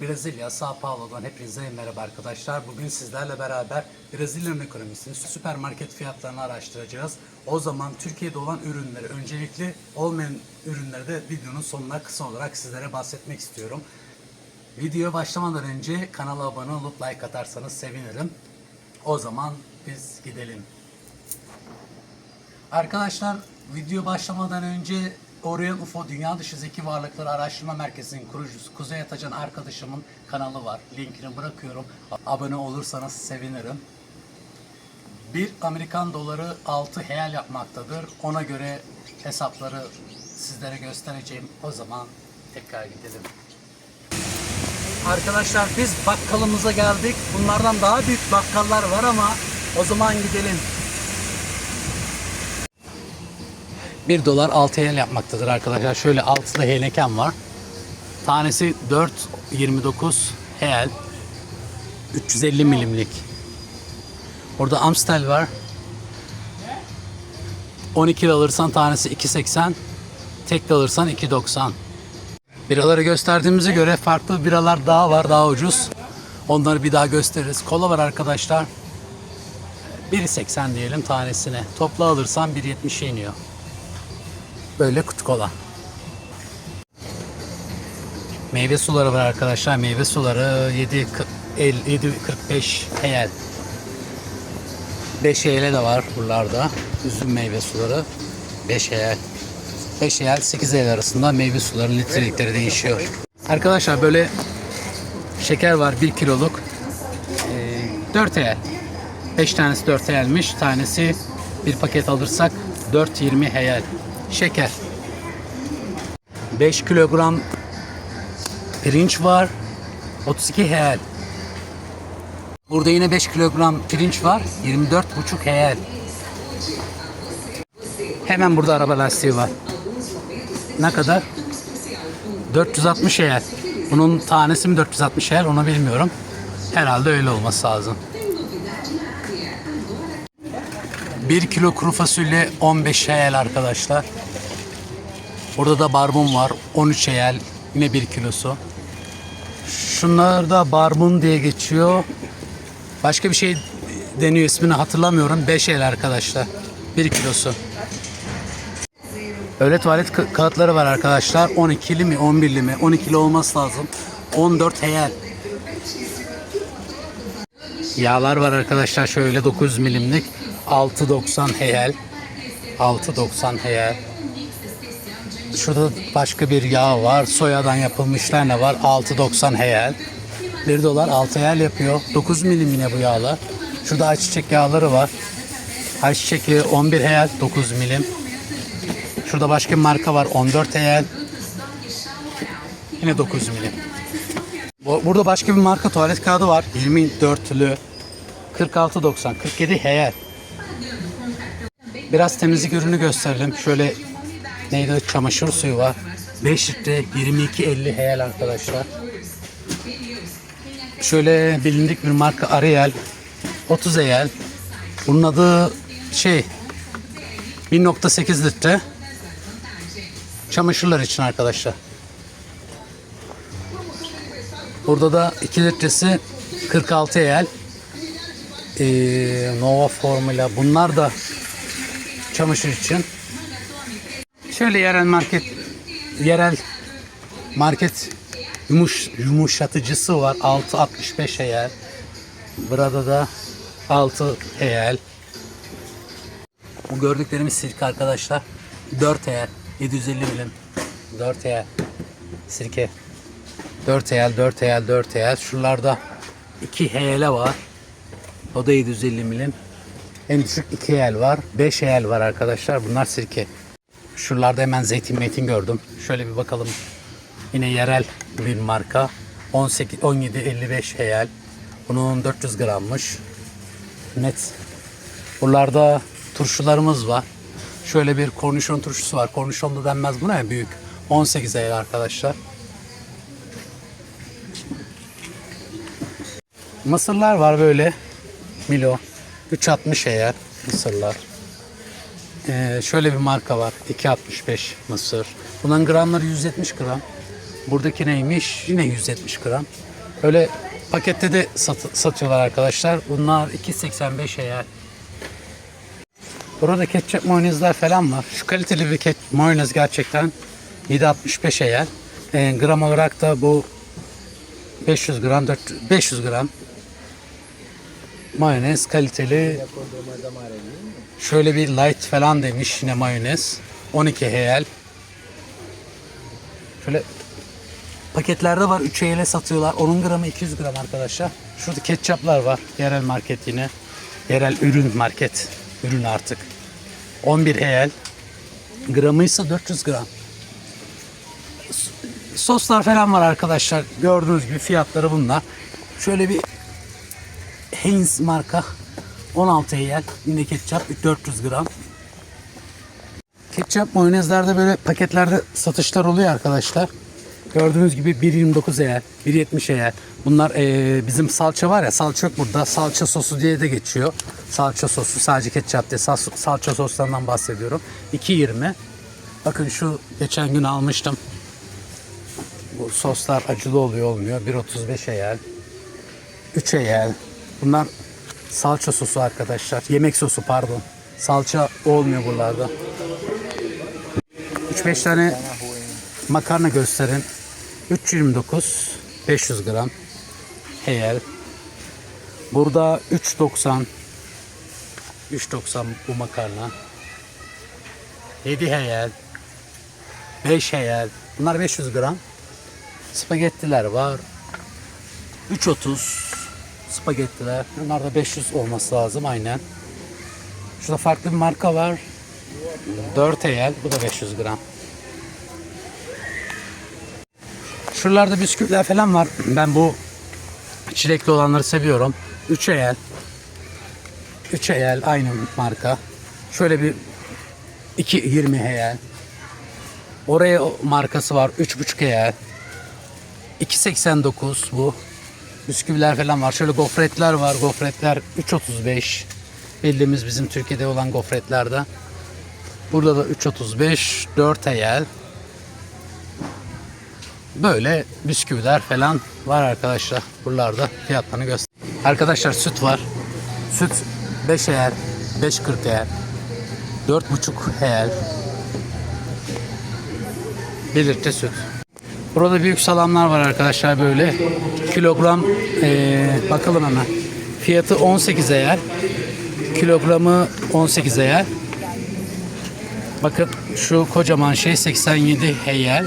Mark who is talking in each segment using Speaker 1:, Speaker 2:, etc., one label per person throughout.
Speaker 1: Brezilya, Sao Paulo'dan hepinize merhaba arkadaşlar. Bugün sizlerle beraber Brezilya'nın ekonomisini, süpermarket fiyatlarını araştıracağız. O zaman Türkiye'de olan ürünleri, öncelikli olmayan ürünleri de videonun sonuna kısa olarak sizlere bahsetmek istiyorum. Videoya başlamadan önce kanala abone olup like atarsanız sevinirim. O zaman biz gidelim. Arkadaşlar video başlamadan önce Orion UFO Dünya Dışı Zeki Varlıkları Araştırma Merkezi'nin kurucusu Kuzey Atacan arkadaşımın kanalı var. Linkini bırakıyorum. Abone olursanız sevinirim. Bir Amerikan doları 6 heyel yapmaktadır. Ona göre hesapları sizlere göstereceğim. O zaman tekrar gidelim. Arkadaşlar biz bakkalımıza geldik. Bunlardan daha büyük bakkallar var ama o zaman gidelim. 1 dolar 6 heyel yapmaktadır arkadaşlar. Şöyle altılı Heineken var. Tanesi 4.29 heyel. 350 milimlik. Orada Amstel var. 12 lira alırsan tanesi 2.80. Tek alırsan 2.90. Biraları gösterdiğimize göre farklı biralar daha var daha ucuz. Onları bir daha gösteririz. Kola var arkadaşlar. 1.80 diyelim tanesine. Toplu alırsan 1.70'e iniyor. Böyle kutu kola. Meyve suları var arkadaşlar. Meyve suları 7 7.45 heyel. 5 heyele de var buralarda. Üzüm meyve suları 5 heyel. 5 heyel 8 heyel arasında meyve sularının litrelikleri değişiyor. Arkadaşlar böyle şeker var 1 kiloluk. Ee, 4 heyel. 5 tanesi 4 heyelmiş. Tanesi bir paket alırsak 4.20 heyel. Şeker. 5 kilogram pirinç var. 32 heyel. Burada yine 5 kilogram pirinç var. 24,5 heyel. Hemen burada araba lastiği var. Ne kadar? 460 heyel. Bunun tanesi mi 460 heyel onu bilmiyorum. Herhalde öyle olması lazım. 1 kilo kuru fasulye 15 heyel arkadaşlar. Burada da barbun var 13 heyel. Yine 1 kilosu. Şunlar da barbun diye geçiyor. Başka bir şey deniyor ismini hatırlamıyorum. 5 heyel arkadaşlar. 1 kilosu. Öyle tuvalet ka- kağıtları var arkadaşlar. 12'li mi 11'li mi? 12'li olması lazım. 14 heyel. Yağlar var arkadaşlar şöyle 9 milimlik 6.90 heyel 6.90 heyel Şurada başka bir yağ var soyadan yapılmışlar ne var? 6.90 heyel. 1 dolar 6 heyel yapıyor. 9 milim yine bu yağlar Şurada ayçiçek yağları var. Ayçiçek yağı 11 heyel 9 milim. Şurada başka bir marka var 14 heyel. Yine 9 milim. Bu- Burada başka bir marka tuvalet kağıdı var. 24'lü 46.90 47 heyel. Biraz temizlik ürünü gösterelim. Şöyle neydi çamaşır suyu var. 5 litre 22.50 heyel arkadaşlar. Şöyle bilindik bir marka Ariel 30 heyel. Bunun adı şey 1.8 litre çamaşırlar için arkadaşlar. Burada da 2 litresi 46 heyel. Ee, Nova Formula bunlar da çamaşır için. Şöyle yerel market yerel market yumuş, yumuşatıcısı var. 6.65 heyel. Burada da 6 heyel. Bu gördüklerimiz sirke arkadaşlar. 4 heyel. 750 milim. 4 heyel. Sirke. 4 heyel, 4 heyel, 4 heyel. Şuralarda 2 heyele var. O da 750 milim. En düşük 2 heyel var. 5 heyel var arkadaşlar. Bunlar sirke. Şuralarda hemen zeytin meytin gördüm. Şöyle bir bakalım. Yine yerel bir marka. 18 17 55 heyel. Bunun 400 grammış. Net. Buralarda turşularımız var. Şöyle bir kornişon turşusu var. Kornişon da denmez buna ya büyük. 18 heyel arkadaşlar. Mısırlar var böyle. Milo. 3.60 eğer mısırlar. Ee, şöyle bir marka var. 2.65 mısır. Bunların gramları 170 gram. Buradaki neymiş? Yine 170 gram. Öyle pakette de sat- satıyorlar arkadaşlar. Bunlar 2.85 eğer. Burada ketçap mayonezler falan var. Şu kaliteli bir ket mayonez gerçekten 7.65 eğer. E, gram olarak da bu 500 gram, 400, 500 gram mayonez kaliteli. Şöyle bir light falan demiş yine mayonez. 12 HL. Şöyle paketlerde var 3 HL satıyorlar. Onun gramı 200 gram arkadaşlar. Şurada ketçaplar var. Yerel market yine. Yerel ürün market. Ürün artık. 11 HL. Gramı ise 400 gram. Soslar falan var arkadaşlar. Gördüğünüz gibi fiyatları bunlar. Şöyle bir Heinz marka 16 HL. Yine ketçap 400 gram. Ketçap mayonezlerde böyle paketlerde satışlar oluyor arkadaşlar. Gördüğünüz gibi 1.29 eğer, 1.70 eğer. Bunlar eee, bizim salça var ya salça yok burada. Salça sosu diye de geçiyor. Salça sosu sadece ketçap diye sal- salça soslarından bahsediyorum. 2.20. Bakın şu geçen gün almıştım. Bu soslar acılı oluyor olmuyor. 1.35 eğer. 3 eğer. Bunlar salça sosu arkadaşlar. Yemek sosu pardon. Salça olmuyor buralarda. 3-5 tane makarna gösterin. 3.29 500 gram. Heyel. Burada 3.90 3.90 bu makarna. 7 heyel. 5 heyel. Bunlar 500 gram. Spagettiler var. 3.30 spagettiler. Bunlar da 500 olması lazım aynen. Şurada farklı bir marka var. 4 el. Bu da 500 gram. Şuralarda bisküviler falan var. Ben bu çilekli olanları seviyorum. 3 el. 3 el aynı marka. Şöyle bir 2 20 el. Oraya markası var 3,5 el. 2.89 bu. Bisküviler falan var. Şöyle gofretler var. Gofretler 3.35. Bildiğimiz bizim Türkiye'de olan gofretlerden. Burada da 3.35, 4 ayel. Böyle bisküviler falan var arkadaşlar. Buralarda fiyatlarını göster. Arkadaşlar süt var. Süt 5 ayel, 5.40 ayel. 4.5 ayel. 1 litre süt. Burada büyük salamlar var arkadaşlar böyle. Kilogram eee, bakalım hemen. Fiyatı 18 eğer. Kilogramı 18 eğer. Bakın şu kocaman şey 87 heyel.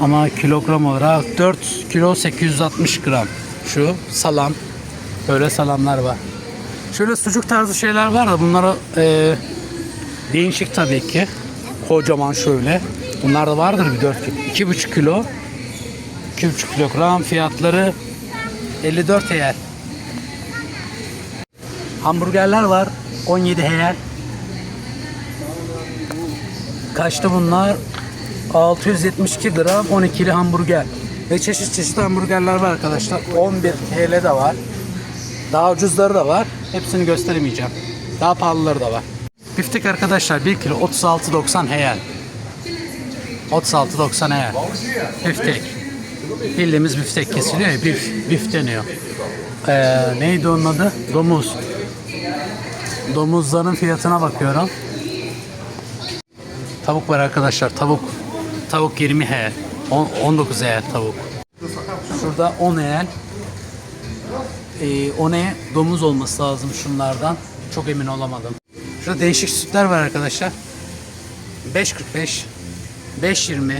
Speaker 1: Ama kilogram olarak 4 kilo 860 gram. Şu salam. Böyle salamlar var. Şöyle sucuk tarzı şeyler var da bunlara eee, değişik tabii ki. Kocaman şöyle. Bunlar da vardır bir 4 kilo. 2,5 kilo. 2,5 kilogram fiyatları 54 heyel. Hamburgerler var 17 heyel. Kaçtı bunlar? 672 gram 12'li hamburger. Ve çeşit çeşit hamburgerler var arkadaşlar. 11 TL de var. Daha ucuzları da var. Hepsini gösteremeyeceğim. Daha pahalıları da var. Biftek arkadaşlar 1 kilo 36.90 heyel. 36.90 heyel. Biftek. Bildiğimiz biftek kesiliyor ya bif, bif deniyor. Ee, neydi onun adı? Domuz. Domuzların fiyatına bakıyorum. Tavuk var arkadaşlar. Tavuk. Tavuk 20 he. 10, 19 he tavuk. Şurada 10 he. Ee, 10 he domuz olması lazım şunlardan. Çok emin olamadım. Şurada değişik sütler var arkadaşlar. 5.45 5.20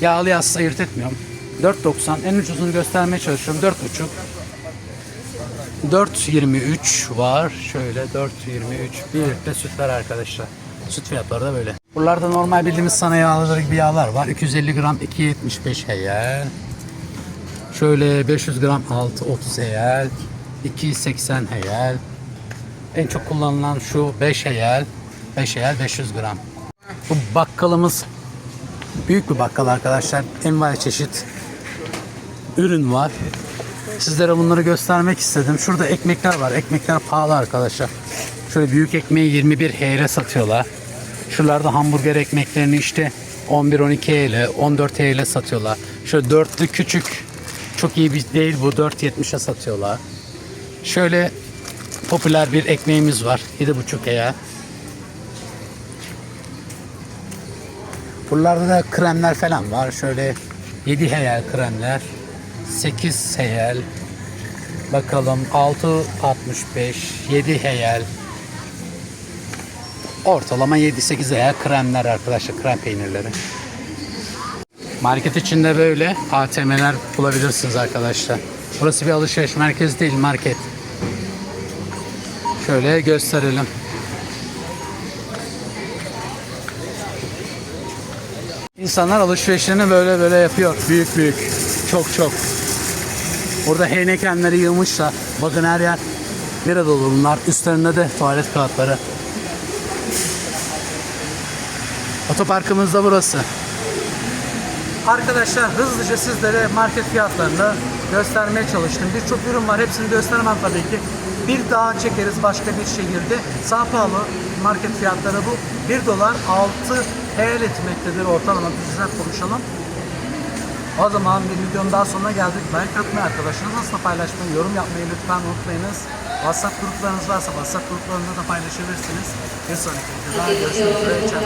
Speaker 1: Yağlı yağsız ayırt etmiyorum. 4.90 en ucuzunu göstermeye çalışıyorum. 4.5 4.23 var. Şöyle 4.23 bir litre sütler arkadaşlar. Süt fiyatları da böyle. Buralarda normal bildiğimiz sana yağları gibi yağlar var. 250 gram 2.75 heyel. Şöyle 500 gram 6.30 heyel. 2.80 heyel. En çok kullanılan şu 5 heyel. 5 heyel 500 gram. Bu bakkalımız büyük bir bakkal arkadaşlar. Envai çeşit ürün var. Sizlere bunları göstermek istedim. Şurada ekmekler var. Ekmekler pahalı arkadaşlar. Şöyle büyük ekmeği 21 heyre satıyorlar. Şuralarda hamburger ekmeklerini işte 11-12 ile 14 ile satıyorlar. Şöyle dörtlü küçük çok iyi bir değil bu 4.70'e satıyorlar. Şöyle popüler bir ekmeğimiz var 7.5 eğer. Buralarda da kremler falan var. Şöyle 7 heyel kremler. 8 heyel. Bakalım 6.65 7 heyel. Ortalama 7-8 heyel kremler arkadaşlar. Krem peynirleri. Market içinde böyle ATM'ler bulabilirsiniz arkadaşlar. Burası bir alışveriş merkezi değil market. Şöyle gösterelim. İnsanlar alışverişlerini böyle böyle yapıyor. Büyük büyük. Çok çok. Burada Heinekenleri yığmışlar. Bakın her yer bira dolu bunlar. Üstlerinde de tuvalet kağıtları. Otoparkımız da burası. Arkadaşlar hızlıca sizlere market fiyatlarını göstermeye çalıştım. Birçok ürün var. Hepsini gösteremem tabii ki. Bir daha çekeriz başka bir şehirde. Sao Paulo market fiyatları bu. 1 dolar 6 TL etmektedir ortalama. Bizden konuşalım. O zaman bir videonun daha sonuna geldik. Like atmayı, arkadaşlarınızla paylaşmayı, yorum yapmayı lütfen unutmayınız. WhatsApp gruplarınız varsa WhatsApp gruplarında da paylaşabilirsiniz. Bir sonraki videoda görüşmek üzere. Çak.